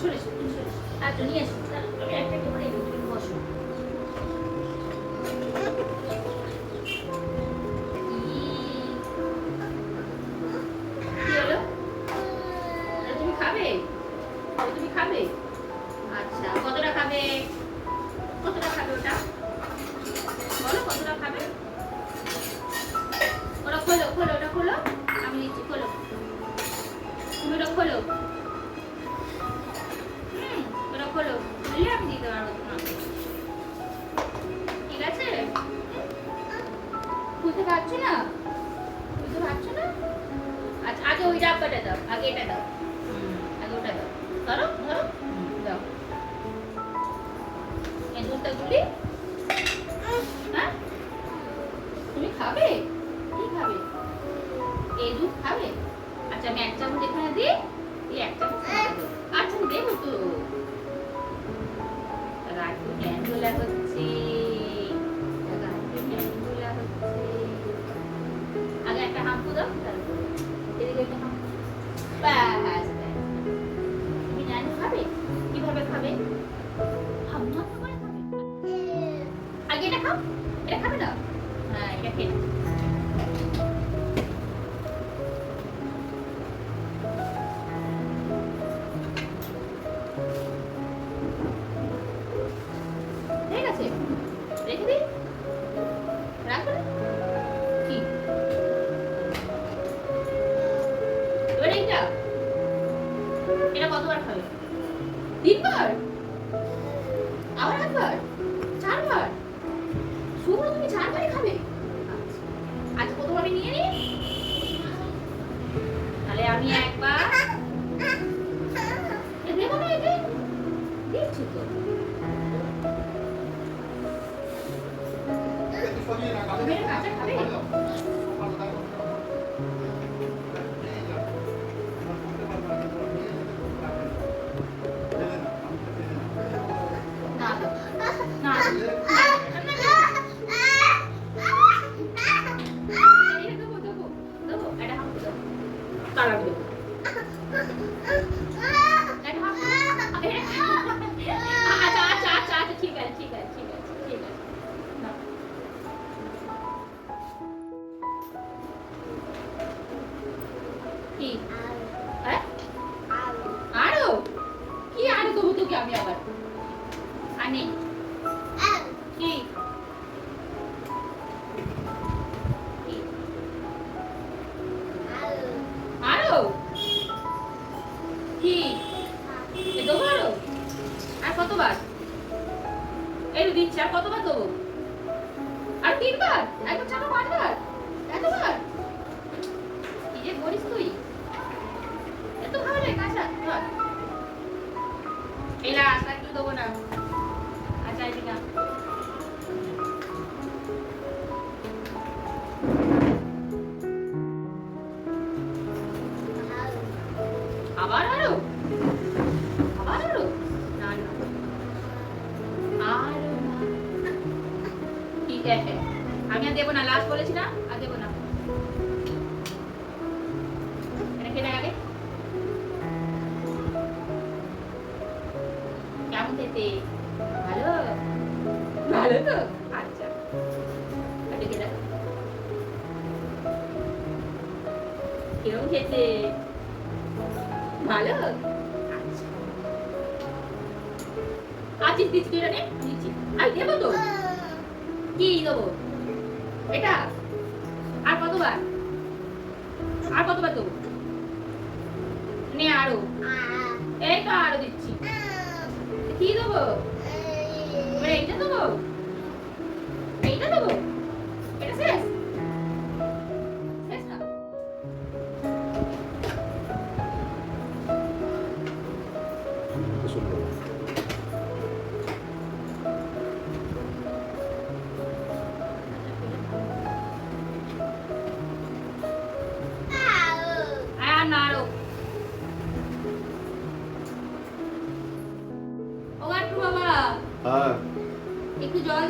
সরে সরে সরে আচ্ছা নিয়ে আসুন আমি একটা করে বসুন আগে ওই ডাব্বাটা দাও, আগে এটা দাও। আগে ওটা দাও। ধরো ধরো। দাও। এই দুধটা গুলি হ্যাঁ? তুমি খাবে? কি খাবে? এই দুধ খাবে? আচ্ছা আমি এক চামচ এখানে দিই। এই এক চামচ আচ্ছা দেবো তো। রাখব প্ল্যান হচ্ছে। আগে একটা হাম্পু দাও আবার একবার? চারবার? শুভ্র তুমি চারবারই খাবে? আজ প্রথম আমি নিয়ে নিই। তাহলে আমি একবার। দেবো না খাবে? আমি আর দেবো না লাস্ট বলেছি না, আর দেবো না। আচ্ছা। কিরম খেতে? ভালো? আচ্ছা। আচ্ছা দিচ্ছি। আমি দেবো তো? কি দেবো? এটা? আর কতবার? আর কতবার দেবো? নে আরও। এই তো আরও দিচ্ছি। কি দেবো?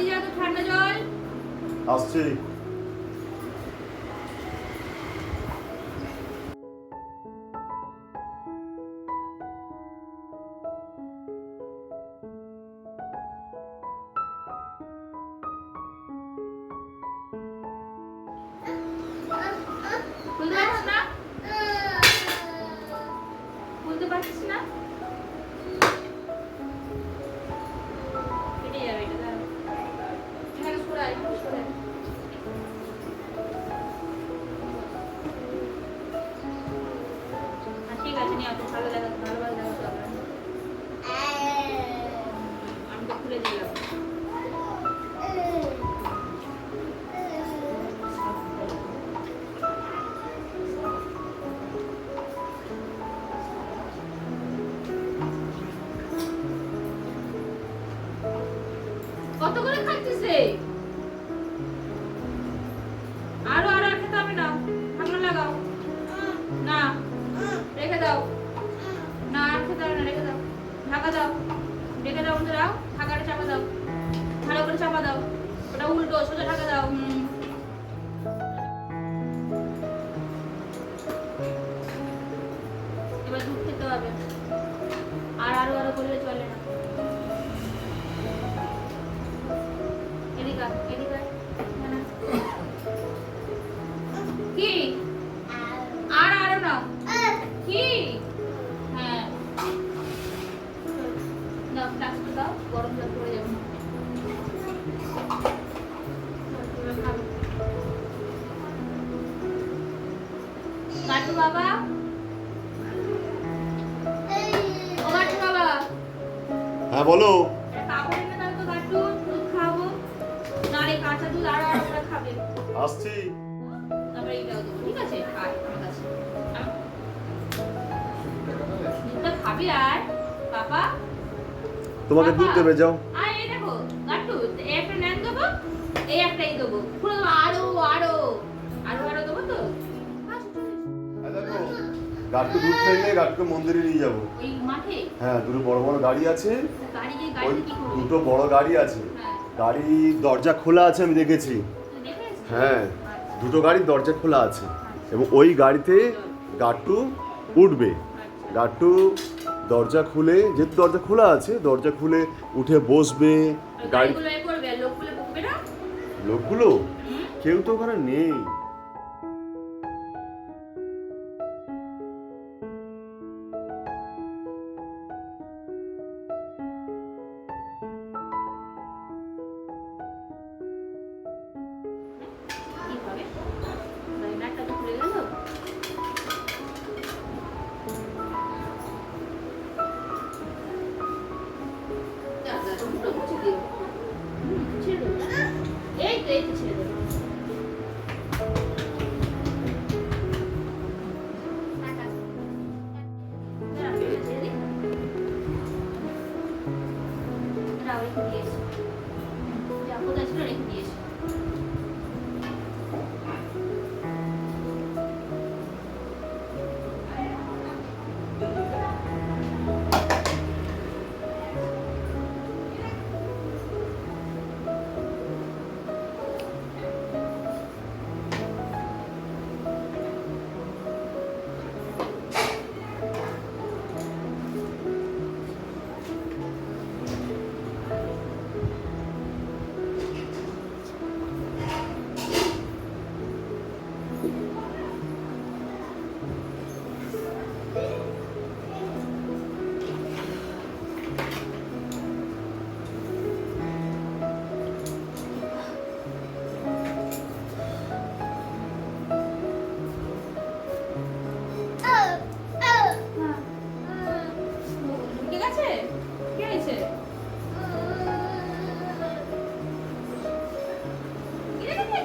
দিয়ে যাও তো ঠান্ডা জল। আসছি। খুলতে পারছিস না খুলতে পারছিস না? নিয়ে আসো ভালো দেখা ভালো ভালো দেখাতে হবে আমি তো খুলে দিলাম। কত করে খাচ্ছিস ওটা উল্টো আরও করে খাবে। আসছি। ঠিক আছে খাবি আর বাবা। তোমাকে দুধ দেবে যাও। এই দেখো গাট্টু একটা নেন দেবো এই একটাই দেবো। পুরো আরও আরও। গাট্টু দুধ খেলে গাট্টুকে মন্দিরে নিয়ে যাব। হ্যাঁ দুটো বড় বড় গাড়ি আছে। ওই দুটো বড় গাড়ি আছে। হ্যাঁ। গাড়ি দরজা খোলা আছে আমি দেখেছি? হ্যাঁ আচ্ছা, দুটো গাড়ির দরজা খোলা আছে এবং ওই গাড়িতে গাট্টু উঠবে। আচ্ছা। গাট্টু দরজা খুলে যেহেতু দরজা খোলা আছে দরজা খুলে উঠে বসবে। গাড়ি লোকগুলো? কেউ তো ওখানে নেই। gives